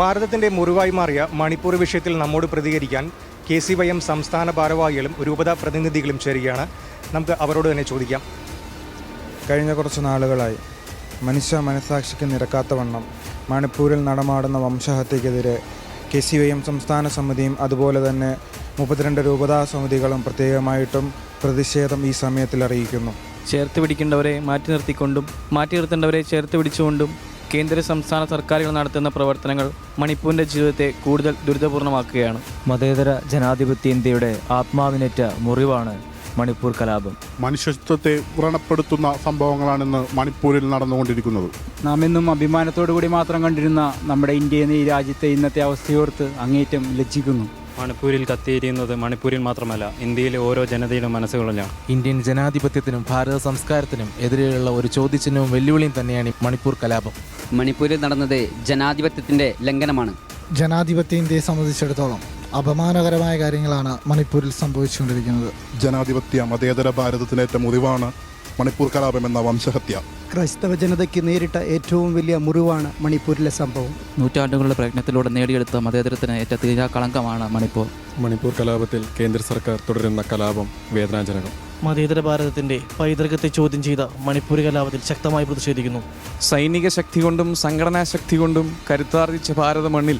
ഭാരതത്തിന്റെ മുറിവായി മാറിയ മണിപ്പൂർ വിഷയത്തിൽ നമ്മോട് പ്രതികരിക്കാൻ കെ സി വൈ എം സംസ്ഥാന ഭാരവാഹികളും രൂപതാ പ്രതിനിധികളും ചേരുകയാണ്. നമുക്ക് അവരോട് തന്നെ ചോദിക്കാം. കഴിഞ്ഞ കുറച്ച് നാളുകളായി മനുഷ്യ മനസാക്ഷിക്ക് നിരക്കാത്ത വണ്ണം മണിപ്പൂരിൽ നടമാടുന്ന വംശഹത്യക്കെതിരെ കെ സി വൈ എം സംസ്ഥാന സമിതിയും അതുപോലെ തന്നെ മുപ്പത്തിരണ്ട് രൂപതാ സമിതികളും പ്രത്യേകമായിട്ടും പ്രതിഷേധം ഈ സമയത്തിൽ അറിയിക്കുന്നു. ചേർത്ത് പിടിക്കേണ്ടവരെ മാറ്റി നിർത്തിക്കൊണ്ടും മാറ്റി നിർത്തേണ്ടവരെ ചേർത്ത് പിടിച്ചുകൊണ്ടും കേന്ദ്ര സംസ്ഥാന സർക്കാരുകൾ നടത്തുന്ന പ്രവർത്തനങ്ങൾ മണിപ്പൂരിന്റെ ജീവിതത്തെ കൂടുതൽ ദുരിതപൂർണമാക്കുകയാണ്. മതേതര ജനാധിപത്യ ഇന്ത്യയുടെ ആത്മാവിനേറ്റ മുറിവാണ് മണിപ്പൂർ കലാപം. മനുഷ്യത്വത്തെ വ്രണപ്പെടുത്തുന്ന സംഭവങ്ങളാണെന്ന് മണിപ്പൂരിൽ നടന്നുകൊണ്ടിരിക്കുന്നത്. നാം ഇന്നും അഭിമാനത്തോടു കൂടി മാത്രം കണ്ടിരുന്ന നമ്മുടെ ഇന്ത്യ എന്ന ഈ രാജ്യത്തെ ഇന്നത്തെ അവസ്ഥയോർത്ത് അങ്ങേറ്റം ലജ്ജിക്കുന്നു. മണിപ്പൂരിൽ കത്തിയിരിക്കുന്നത് മണിപ്പൂരിൽ മാത്രമല്ല ഇന്ത്യയിലെ ഓരോ ജനതയുടെ മനസ്സുകളിലാണ്. ഇന്ത്യൻ ജനാധിപത്യത്തിനും ഭാരത സംസ്കാരത്തിനും എതിരെയുള്ള ഒരു ചോദ്യചിഹ്നവും വെല്ലുവിളിയും തന്നെയാണ് ഈ മണിപ്പൂർ കലാപം. മണിപ്പൂരിൽ നടന്നത് ജനാധിപത്യത്തിന്റെ ലംഘനമാണ്. ജനാധിപത്യ ഇന്ത്യയെ സംബന്ധിച്ചിടത്തോളം അപമാനകരമായ കാര്യങ്ങളാണ് മണിപ്പൂരിൽ സംഭവിച്ചുകൊണ്ടിരിക്കുന്നത്. ജനാധിപത്യ മതേതര ഭാരതത്തിനേറ്റ മുറിവാണ് മണിപ്പൂർ കലാപം എന്ന വംശഹത്യ. ക്രൈസ്തവ ജനതയ്ക്ക് നേരിട്ട ഏറ്റവും വലിയ മുറിവാണ് മണിപ്പൂരിലെ സംഭവം. നൂറ്റാണ്ടുകളുടെ പ്രയത്നത്തിലൂടെ നേടിയെടുത്ത മതേതരത്തിന് ഏറ്റ തീരാ കളങ്കമാണ് മണിപ്പൂർ. മണിപ്പൂർ കലാപത്തിൽ കേന്ദ്ര സർക്കാർ തുടരുന്ന കലാപം വേദനാജനകം. മതേതര ഭാരതത്തിന്റെ പൈതൃകത്തെ ചോദ്യം ചെയ്ത മണിപ്പൂർ കലാപത്തിൽ ശക്തമായി പ്രതിഷേധിക്കുന്നു. സൈനിക ശക്തി കൊണ്ടും സംഘടനാ ശക്തി കൊണ്ടും കരുത്താർജിച്ച ഭാരത മണ്ണിൽ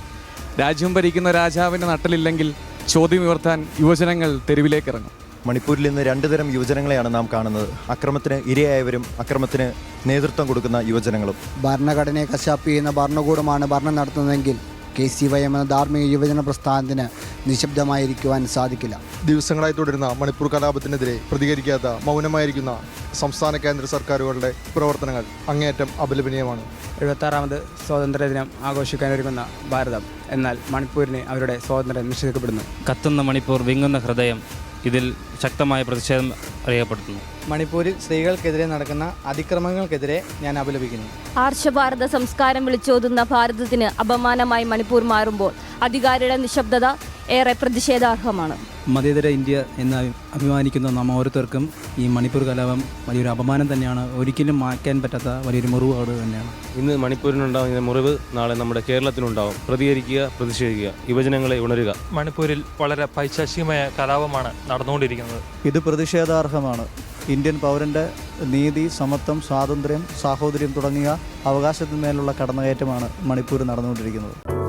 രാജ്യം ഭരിക്കുന്ന രാജാവിന്റെ നട്ടലില്ലെങ്കിൽ ചോദ്യം ഉയർത്താൻ യുവജനങ്ങൾ തെരുവിലേക്കിറങ്ങും. മണിപ്പൂരിൽ ഇന്ന് രണ്ടു തരം യുവജനങ്ങളെയാണ് നാം കാണുന്നത്. അക്രമത്തിന് ഇരയായവരും അക്രമത്തിന് നേതൃത്വം കൊടുക്കുന്ന യുവജനങ്ങളും. ഭരണഘടനയെ കശാപ്പ് ചെയ്യുന്ന ഭരണകൂടമാണ് ഭരണം നടത്തുന്നതെങ്കിൽ കെ സി വൈ എം എന്ന ധാർമ്മിക യുവജന പ്രസ്ഥാനത്തിന് നിശബ്ദമായിരിക്കുവാൻ സാധിക്കില്ല. ദിവസങ്ങളായി തുടരുന്ന മണിപ്പൂർ കലാപത്തിനെതിരെ പ്രതികരിക്കാത്ത മൗനമായിരിക്കുന്ന സംസ്ഥാന കേന്ദ്ര സർക്കാരുകളുടെ പ്രവർത്തനങ്ങൾ അങ്ങേയറ്റം അപലപനീയമാണ്. എഴുപത്താറാമത് സ്വാതന്ത്ര്യ ദിനം ആഘോഷിക്കാനൊരുങ്ങുന്ന ഭാരതം എന്നാൽ മണിപ്പൂരിന് അവരുടെ സ്വാതന്ത്ര്യം നിഷേധിക്കപ്പെടുന്നു. കത്തുന്ന മണിപ്പൂർ വിങ്ങുന്ന ഹൃദയം ഇതിൽ ശക്തമായ പ്രതിഷേധം രേഖപ്പെടുത്തുന്നു മണിപ്പൂരിൽ സ്ത്രീകൾക്കെതിരെ നടക്കുന്ന അതിക്രമങ്ങൾക്കെതിരെ ഞാൻ അപലപിക്കുന്നു. ആർഷഭാരത സംസ്കാരം വിളിച്ചോതുന്ന ഭാരതത്തിന് അപമാനമായി മണിപ്പൂർ മാറുമ്പോൾ അധികാരിയുടെ നിശബ്ദത ഏറെ പ്രതിഷേധാർഹമാണ്. മതേതര ഇന്ത്യ എന്ന് അഭിമാനിക്കുന്ന നാം ഓരോരുത്തർക്കും ഈ മണിപ്പൂർ കലാപം വലിയൊരു അപമാനം തന്നെയാണ്. ഒരിക്കലും മാറ്റാൻ പറ്റാത്ത വലിയൊരു മുറിവാട് തന്നെയാണ്. ഇന്ന് മണിപ്പൂരിനുണ്ടാകുന്ന മുറിവ് നാളെ നമ്മുടെ കേരളത്തിനുണ്ടാവും പ്രതികരിക്കുക പ്രതിഷേധിക്കുക യുവജനങ്ങളെ ഉണരുക. മണിപ്പൂരിൽ വളരെ പൈശാചികമായ കലാപമാണ് നടന്നുകൊണ്ടിരിക്കുന്നത്. ഇത് പ്രതിഷേധാർഹമാണ്. ഇന്ത്യൻ പൗരന്റെ നീതി സമത്വം സ്വാതന്ത്ര്യം സാഹോദര്യം തുടങ്ങിയ അവകാശത്തിന്മേലുള്ള കടന്നുകയറ്റമാണ് മണിപ്പൂർ നടന്നുകൊണ്ടിരിക്കുന്നത്.